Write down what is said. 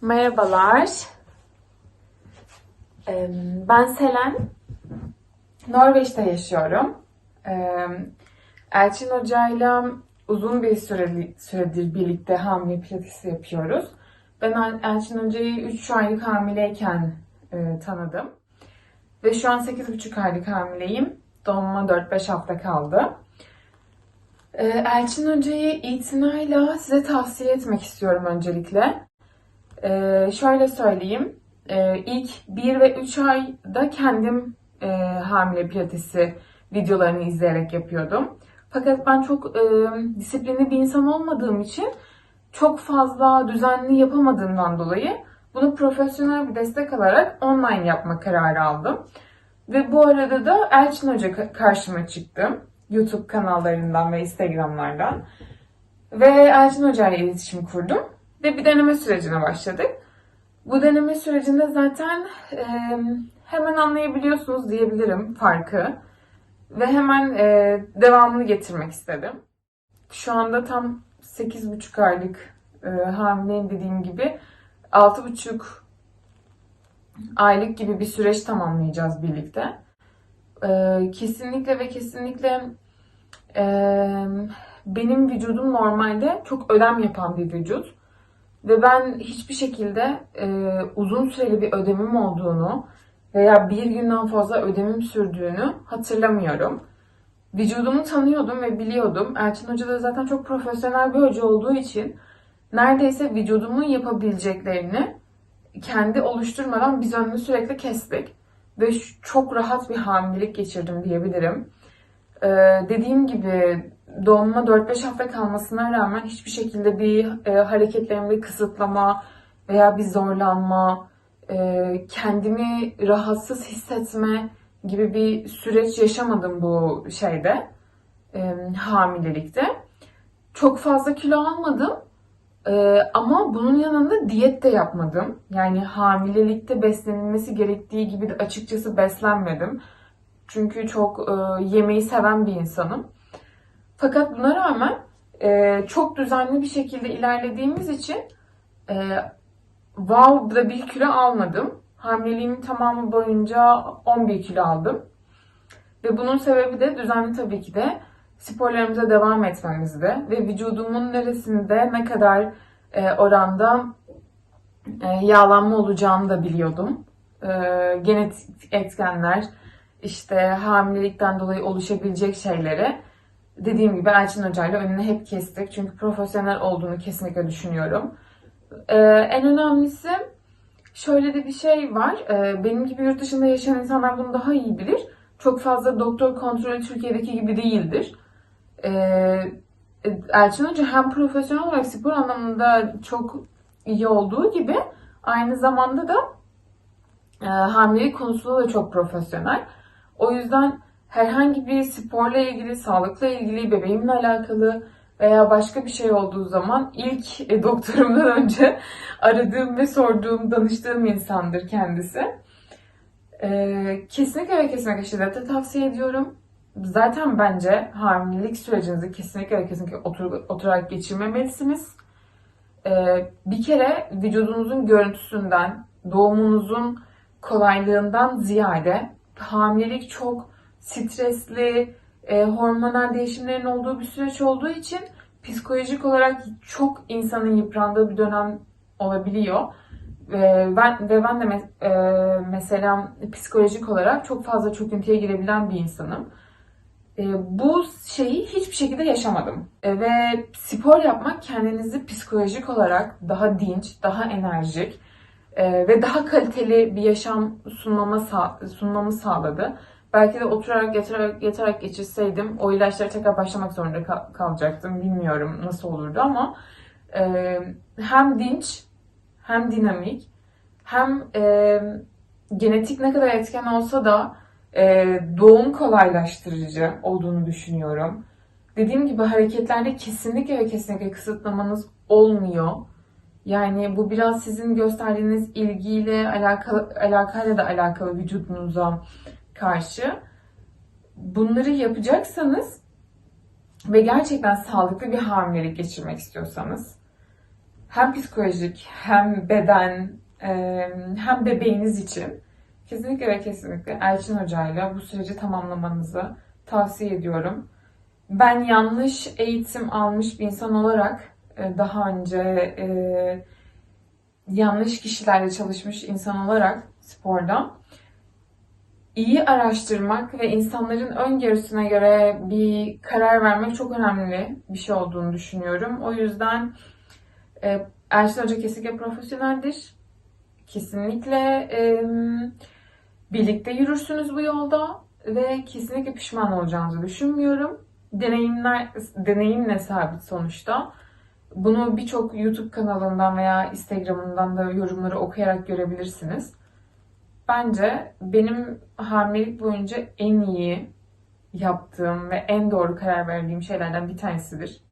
Merhabalar. Ben Selen. Norveç'te yaşıyorum. Elçin Hoca'yla uzun bir süre, süredir birlikte hamile pilatesi yapıyoruz. Ben El- Elçin Hoca'yı 3 aylık hamileyken e, tanıdım. Ve şu an 8,5 aylık hamileyim. Doğumuma 4-5 hafta kaldı. Ee, Elçin Hoca'yı itinayla size tavsiye etmek istiyorum öncelikle. Ee, şöyle söyleyeyim. Ee, ilk 1 ve 3 ayda kendim e, hamile pilatesi videolarını izleyerek yapıyordum. Fakat ben çok e, disiplinli bir insan olmadığım için çok fazla düzenli yapamadığımdan dolayı bunu profesyonel bir destek alarak online yapma kararı aldım. Ve bu arada da Elçin Hoca ka- karşıma çıktı. YouTube kanallarından ve Instagram'lardan. Ve Elçin Hoca ile iletişim kurdum. Ve bir deneme sürecine başladık. Bu deneme sürecinde zaten e, hemen anlayabiliyorsunuz diyebilirim farkı. Ve hemen e, devamını getirmek istedim. Şu anda tam 8,5 aylık e, hamileyim dediğim gibi 6,5 aylık gibi bir süreç tamamlayacağız birlikte. E, kesinlikle ve kesinlikle e, benim vücudum normalde çok ödem yapan bir vücut. Ve ben hiçbir şekilde e, uzun süreli bir ödemim olduğunu veya bir günden fazla ödemim sürdüğünü hatırlamıyorum. Vücudumu tanıyordum ve biliyordum. Elçin Hoca da zaten çok profesyonel bir hoca olduğu için neredeyse vücudumun yapabileceklerini kendi oluşturmadan biz önünü sürekli kestik. Ve çok rahat bir hamilelik geçirdim diyebilirim. Ee, dediğim gibi doğumuma 4-5 hafta kalmasına rağmen hiçbir şekilde bir e, hareketlerimde kısıtlama veya bir zorlanma, e, kendimi rahatsız hissetme gibi bir süreç yaşamadım bu şeyde, e, hamilelikte. Çok fazla kilo almadım e, ama bunun yanında diyet de yapmadım. Yani hamilelikte beslenilmesi gerektiği gibi de açıkçası beslenmedim. Çünkü çok e, yemeği seven bir insanım. Fakat buna rağmen e, çok düzenli bir şekilde ilerlediğimiz için e, wow da bir kilo almadım. Hamileliğimin tamamı boyunca 11 kilo aldım. Ve bunun sebebi de düzenli tabii ki de sporlarımıza devam etmemizdi. Ve vücudumun neresinde ne kadar e, oranda e, yağlanma olacağını da biliyordum. E, genetik etkenler, işte hamilelikten dolayı oluşabilecek şeyleri dediğim gibi Elçin Hoca ile önüne hep kestik. Çünkü profesyonel olduğunu kesinlikle düşünüyorum. Ee, en önemlisi şöyle de bir şey var. Ee, benim gibi yurt dışında yaşayan insanlar bunu daha iyi bilir. Çok fazla doktor kontrolü Türkiye'deki gibi değildir. Ee, Elçin Hoca hem profesyonel olarak spor anlamında çok iyi olduğu gibi aynı zamanda da e, hamilelik konusunda da çok profesyonel. O yüzden herhangi bir sporla ilgili, sağlıkla ilgili, bebeğimle alakalı veya başka bir şey olduğu zaman ilk e, doktorumdan önce aradığım ve sorduğum, danıştığım insandır kendisi. Ee, kesinlikle ve kesinlikle şiddetle tavsiye ediyorum. Zaten bence hamilelik sürecinizi kesinlikle ve kesinlikle otur, oturarak geçirmemelisiniz. Ee, bir kere vücudunuzun görüntüsünden, doğumunuzun kolaylığından ziyade hamilelik çok stresli, e, hormonal değişimlerin olduğu bir süreç olduğu için psikolojik olarak çok insanın yıprandığı bir dönem olabiliyor. Ve ben ve ben de me- e, mesela psikolojik olarak çok fazla çöküntüye girebilen bir insanım. E, bu şeyi hiçbir şekilde yaşamadım. E, ve spor yapmak kendinizi psikolojik olarak daha dinç, daha enerjik e, ve daha kaliteli bir yaşam sunmama sunmamı sağladı. Belki de oturarak yatarak, yatarak geçirseydim o ilaçlara tekrar başlamak zorunda kal- kalacaktım. Bilmiyorum nasıl olurdu ama e, hem dinç hem dinamik hem e, genetik ne kadar etken olsa da e, doğum kolaylaştırıcı olduğunu düşünüyorum. Dediğim gibi hareketlerde kesinlikle ve kesinlikle kısıtlamanız olmuyor. Yani bu biraz sizin gösterdiğiniz ilgiyle alakalı, alakayla da alakalı vücudunuza karşı. Bunları yapacaksanız ve gerçekten sağlıklı bir hamilelik geçirmek istiyorsanız hem psikolojik hem beden e, hem bebeğiniz için kesinlikle ve kesinlikle Elçin Hoca'yla bu süreci tamamlamanızı tavsiye ediyorum. Ben yanlış eğitim almış bir insan olarak daha önce e, yanlış kişilerle çalışmış insan olarak sporda iyi araştırmak ve insanların öngörüsüne göre bir karar vermek çok önemli bir şey olduğunu düşünüyorum. O yüzden e, Erşin Hoca kesinlikle profesyoneldir. Kesinlikle e, birlikte yürürsünüz bu yolda ve kesinlikle pişman olacağınızı düşünmüyorum. Deneyimler, deneyimle sabit sonuçta. Bunu birçok YouTube kanalından veya Instagram'ından da yorumları okuyarak görebilirsiniz. Bence benim hamilelik boyunca en iyi yaptığım ve en doğru karar verdiğim şeylerden bir tanesidir.